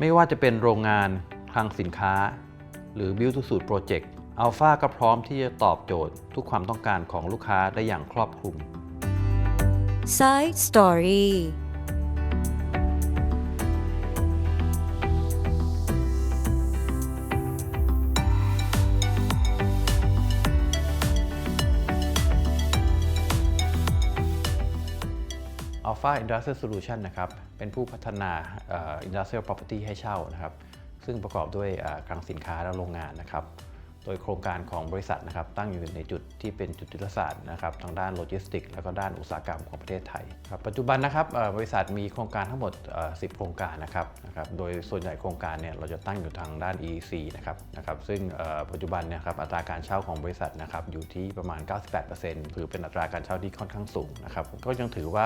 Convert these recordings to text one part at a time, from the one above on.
ไม่ว่าจะเป็นโรงงาน คลังสินค้า หรือ Build to Suit Project Alpha ก็พร้อมที่จะตอบโจทย์ทุกความต้องการของลูกค้าได้อย่างครอบคลุม Side Story Alpha Industrial Solution นะครับ เป็นผู้พัฒนาอ่อ Industrial Property ให้เช่านะครับ ซึ่งประกอบด้วยคลังสินค้าและโรงงานนะครับ โดยโครงการของบริษัทนะครับตั้งอยู่ในจุดที่เป็นจุดยุทธศาสตร์นะครับทางด้านโลจิสติกส์แล้วก็ด้านอุตสาหกรรมของประเทศไทยครับปัจจุบันนะครับบริษัทมีโครงการทั้งหมด 10 โครงการนะครับนะครับโดยส่วนใหญ่โครงการเนี่ยเราจะตั้งอยู่ทางด้าน EEC นะครับนะครับซึ่งปัจจุบันเนี่ยครับอัตราการเช่าของบริษัทนะครับอยู่ที่ประมาณ 98%คือเป็นอัตราการเช่าที่ค่อนข้างสูงนะครับก็ยังถือว่า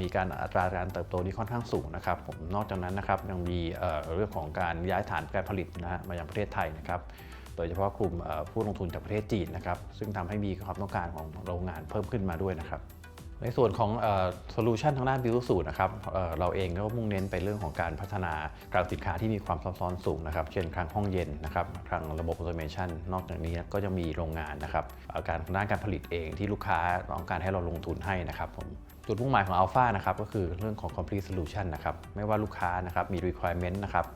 มีการอัตราการเติบโตที่ค่อนข้างสูงนะครับผมนอกจากนั้นนะครับยังมีเอ่อเรื่องของการย้ายฐานการผลิตนะฮะมายังประเทศไทยนะครับ โดยเฉพาะกลุ่มผู้ลงทุนจากประเทศจีนนะครับ ซึ่งทำให้มีความต้องการของโรงงานเพิ่มขึ้นมาด้วยนะครับ ในส่วนของโซลูชันทางด้านบิวสูตรนะครับเเราเองก็มุ่งเน้นไปเรื่องของการพัฒนาการสินค้าที่มีความซับซ้อนสูงนะครับ เช่นคลังห้องเย็นนะครับคลังระบบออโตเมชันนอกจากนี้ก็จะมีโรงงานนะครับการทางด้านการผลิตเองที่ลูกค้าต้องการให้เราลงทุนให้นะครับผมจุดมุ่งหมายของ Alpha นะครับก็คือเรื่องของ complete solution นะครับไม่ว่าลูกค้านะครับมี requirement นะครับ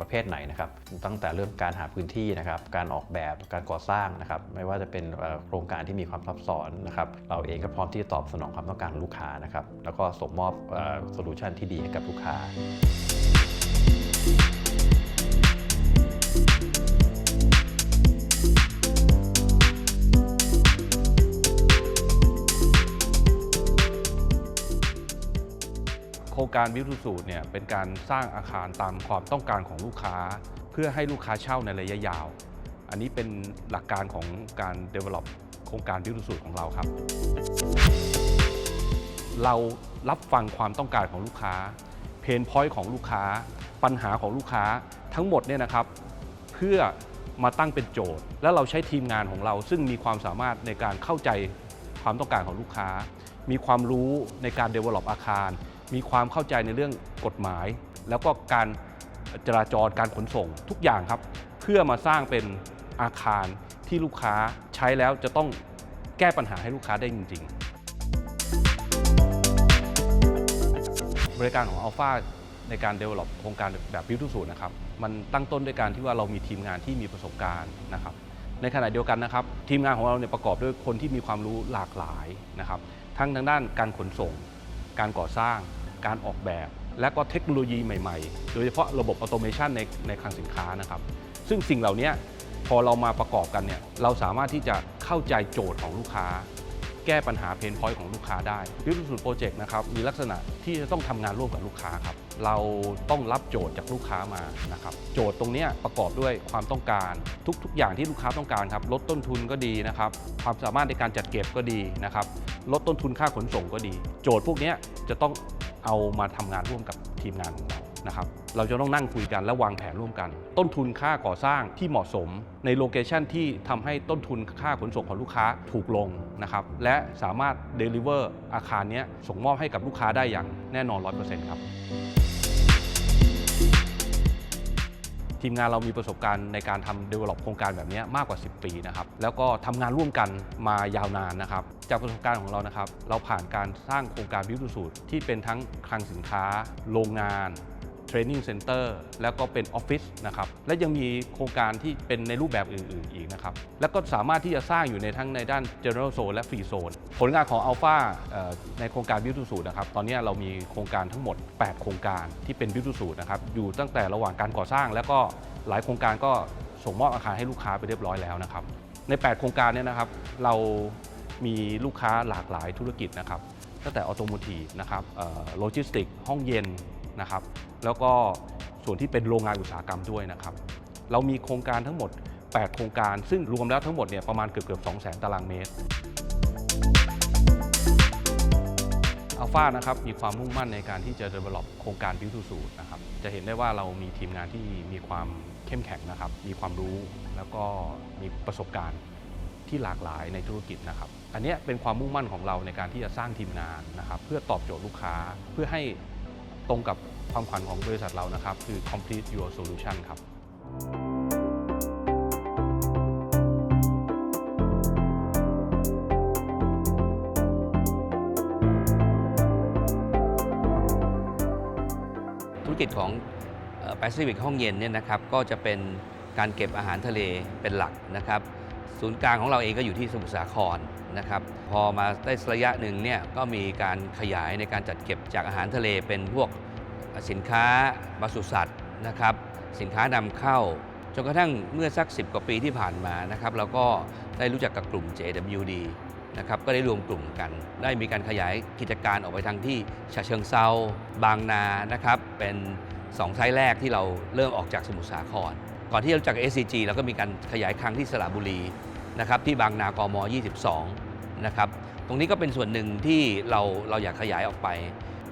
ประเภทไหนนะครับตั้งแต่เรื่องการหาพื้นที่นะครับการออกแบบการก่อสร้างนะครับไม่ว่าจะเป็นโครงการที่มีความซับซ้อนนะครับเราเองก็พร้อมที่จะตอบสนองความต้องการของลูกค้านะครับแล้วก็ส่งมอบโซลูชันที่ดีให้กับลูกค้า การวิวทูสูตรเนี่ยเป็นการสร้างอาคารตามความต้องการของลูกค้า เพื่อให้ลูกค้าเช่าในระยะยาว อันนี้เป็นหลักการของการ develop โครงการวิวทูสูตรของเราครับ เรารับฟังความต้องการของลูกค้า เพนพอยต์ของลูกค้า ปัญหาของลูกค้าทั้งหมดเนี่ยนะครับ เพื่อมาตั้งเป็นโจทย์ แล้วเราใช้ทีมงานของเรา ซึ่งมีความสามารถในการเข้าใจความต้องการของลูกค้า มีความรู้ในการ develop อาคาร มีความเข้าใจในเรื่องกฎหมาย แล้วก็การจราจรการขนส่งทุกอย่างครับ เพื่อมาสร้างเป็นอาคารที่ลูกค้าใช้แล้วจะต้องแก้ปัญหาให้ลูกค้าได้จริง ๆ บริการของ Alpha ในการ develop โครงการแบบบิวทูสูตรนะครับ มันตั้งต้นด้วยการที่ว่าเรามีทีมงานที่มีประสบการณ์นะครับ ในขณะเดียวกันนะครับ ทีมงานของเราเนี่ยประกอบด้วยคนที่มีความรู้หลากหลายนะครับ ทั้งทางด้านการขนส่ง การก่อสร้าง การออกแบบ และก็เทคโนโลยีใหม่ๆ โดยเฉพาะระบบออโตเมชันในในคลังสินค้านะครับ ซึ่งสิ่งเหล่านี้พอเรามาประกอบกันเนี่ยเราสามารถที่จะเข้าใจโจทย์ของลูกค้า แก้ปัญหาเพนพอยต์ของลูกค้าได้วิวสูตรโปรเจกต์นะครับมีลักษณะที่จะต้องทำงานร่วมกับลูกค้าครับเราต้องรับโจทย์จากลูกค้ามานะครับโจทย์ตรงนี้ประกอบด้วยความต้องการทุก ๆ อย่างที่ลูกค้าต้องการครับลดต้นทุนก็ดีนะครับความสามารถในการจัดเก็บก็ดีนะครับลดต้นทุนค่าขนส่งก็ดี โจทย์พวกนี้จะต้อง เอามาทำงานร่วมกับทีมงานของเรานะครับเราจะต้องนั่งคุยกันและวางแผนร่วมกัน ต้นทุนค่าก่อสร้างที่เหมาะสม ในโลเคชันที่ทำให้ต้นทุนค่าขนส่งของลูกค้าถูกลงนะครับและสามารถ Deliver อาคารนี้ส่งมอบให้กับลูกค้าได้อย่างแน่นอน 100%ครับ ทีมงานเรามีประสบการณ์ในการทำ develop โครงการแบบนี้มากกว่า 10 ปีนะครับ แล้วก็ทำงานร่วมกันมายาวนานนะครับ จากประสบการณ์ของเรานะครับ เราผ่านการสร้างโครงการวิวสูตรที่เป็นทั้งคลังสินค้า โรงงาน Training Center แล้วก็เป็นออฟฟิศนะครับและยังมีโครงการที่เป็นในรูปแบบอื่น ๆ อีกนะครับแล้วก็สามารถที่จะสร้างอยู่ในทั้งในด้าน General Zone และ Free Zone ผลงานของ Alpha ในโครงการ Build to Suit นะครับตอนนี้เรามีโครงการทั้งหมด 8 โครงการที่เป็น Build to Suit นะครับอยู่ตั้งแต่ระหว่างการก่อสร้าง แล้วก็หลายโครงการก็ส่งมอบอาคารให้ลูกค้าไปเรียบร้อยแล้วนะครับใน 8 โครงการเนี่ยนะครับเรามีลูกค้าหลากหลายธุรกิจนะครับตั้งแต่ออโตโมทีฟนะครับโลจิสติก ห้องเย็น นะครับ แล้วก็ส่วนที่เป็นโรงงานอุตสาหกรรมด้วยนะครับ เรามีโครงการทั้งหมด 8 โครงการ ซึ่งรวมแล้วทั้งหมดเนี่ยประมาณเกือบเกือบ2 0 0 0 0ตารางเมตรอัลฟานะครับมีความมุ่งมั่นในการที่จะ develop โครงการ Build to Suit นะครับจะเห็นได้ว่าเรามีทีมงานที่มีความเข้มแข็งนะครับ มีความรู้แล้วก็มีประสบการณ์ที่หลากหลายในธุรกิจนะครับ อันนี้เป็นความมุ่งมั่นของเราในการที่จะสร้างทีมงานนะครับ เพื่อตอบโจทย์ลูกค้าเพื่อให้ ตรงกับความขวัญของบริษัทเรานะครับ คือ complete your solution ครับธุรกิจของแปซิฟิกห้องเย็นเนี่ยนะครับก็จะเป็นการเก็บอาหารทะเลเป็นหลักนะครับ ศูนย์กลางของเราเองก็อยู่ที่สมุทรสาคร นะครับ พอมาได้ระยะหนึ่งเนี่ยก็มีการขยายในการจัดเก็บจากอาหารทะเลเป็นพวกสินค้าปศุสัตว์นะครับสินค้านำเข้าจนกระทั่งเมื่อสัก 10 กว่าปีที่ผ่านมานะครับเราก็ได้รู้จักกับกลุ่ม JWD นะครับก็ได้รวมกลุ่มกัน ได้มีการขยายกิจการออกไปทางที่ฉะเชิงเซาบางนานะครับเป็น2ไซต์แรกที่เราเริ่มออกจากสมุทรสาคร ก่อนที่จะรู้จัก SCG เราก็มีการขยายครั้งที่สระบุรี นะครับที่บางนากม 22 นะครับ ตรงนี้ก็เป็นส่วนหนึ่งที่เราเราอยากขยายออกไป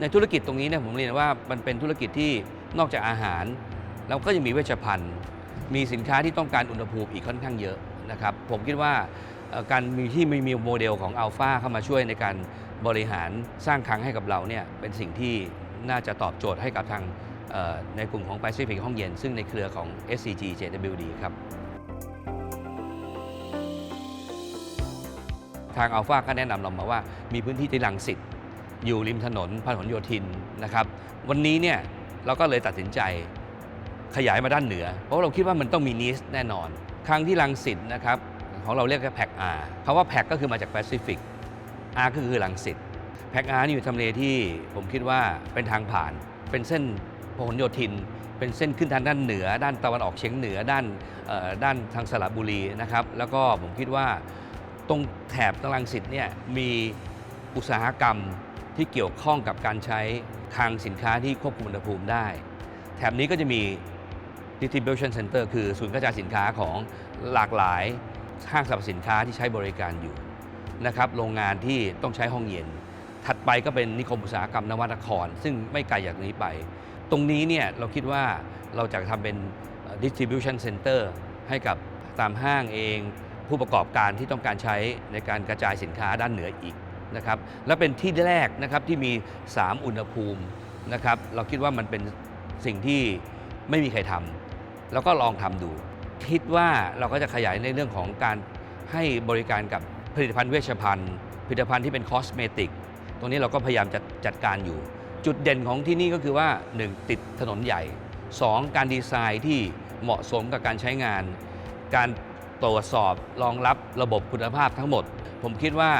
ในธุรกิจตรงนี้เนี่ยผมเรียนว่ามันเป็นธุรกิจที่นอกจากอาหาร แล้วก็ยังมีเวชภัณฑ์ มีสินค้าที่ต้องการอุณหภูมิอีกค่อนข้างเยอะนะครับ ผมคิดว่าการมีที่มีมีโมเดลของอัลฟาเข้ามาช่วยในการบริหารสร้างครั้งให้กับเราเนี่ยเป็นสิ่งที่น่าจะตอบโจทย์ให้กับทางในกลุ่มของ Pacific ห้องเย็น ซึ่งในเครือของ SCG JWD ครับางอัลฟาก็แนะนำเรามาว่า มีพื้นที่ที่ลังสิตอยู่ริมถนนพหลโยธินนะครับ วันนี้เนี่ยเราก็เลยตัดสินใจขยายมาด้านเหนือ เพราะเราคิดว่ามันต้องมีนิสแน่นอน ครั้งที่ลังสิตนะครับของเราเรียกว่แพ็กอาคำว่าแพ็กก็คือมาจากแปซิฟิกอาก็คือลังสิตแพ็กอานี่อยู่ทำเลที่ผมคิดว่าเป็นทางผ่าน เป็นเส้นพหลโยธิน เป็นเส้นขึ้นทางด้านเหนือ ด้านตะวันออกเฉียงเหนือด้านด้านทางสระบุรีนะครับ แล้วก็ผมคิดว่า ตรงแถบตารางสิทธิ์เนี่ยมีอุตสาหกรรมที่เกี่ยวข้องกับการใช้คลังสินค้าที่ควบคุมอุณหภูมิได้ แถบนี้ก็จะมี distribution center คือศูนย์กระจายสินค้าของหลากหลายห้างสรรพสินค้าที่ใช้บริการอยู่นะครับโรงงานที่ต้องใช้ห้องเย็น ถัดไปก็เป็นนิคมอุตสาหกรรมนวัตคร ซึ่งไม่ไกลจากนี้ไป ตรงนี้เนี่ยเราคิดว่าเราจะทำเป็น distribution center ให้กับตามห้างเอง ผู้ประกอบการที่ต้องการใช้ในการกระจายสินค้าด้านเหนืออีกนะครับและเป็นที่แรกนะครับที่มี 3 อุณหภูมินะครับเราคิดว่ามันเป็นสิ่งที่ไม่มีใครทำแล้วก็ลองทำดู คิดว่าเราก็จะขยายในเรื่องของการให้บริการกับผลิตภัณฑ์เวชภัณฑ์ ผลิตภัณฑ์ที่เป็นคอสเมติกตรงนี้เราก็พยายามจะจัดการอยู่ จุดเด่นของที่นี่ก็คือว่า 1 ติดถนนใหญ่ 2 การดีไซน์ที่เหมาะสมกับการใช้งาน การ ตรวจสอบรองรับระบบคุณภาพทั้งหมด ผมคิดว่า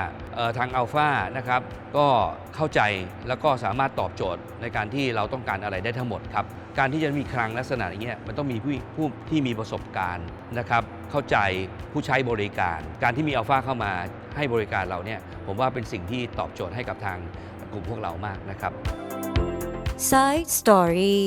ทางอัลฟานะครับก็เข้าใจแล้วก็สามารถตอบโจทย์ในการที่เราต้องการอะไรได้ทั้งหมดครับ การที่จะมีคลังลักษณะอย่างเงี้ยมันต้องมีผู้ผู้ที่มีประสบการณ์นะครับเข้าใจผู้ใช้บริการ การที่มีอัลฟาเข้ามาให้บริการเราเนี่ยผมว่าเป็นสิ่งที่ตอบโจทย์ให้กับทางกลุ่มพวกเรามากนะครับ Side Story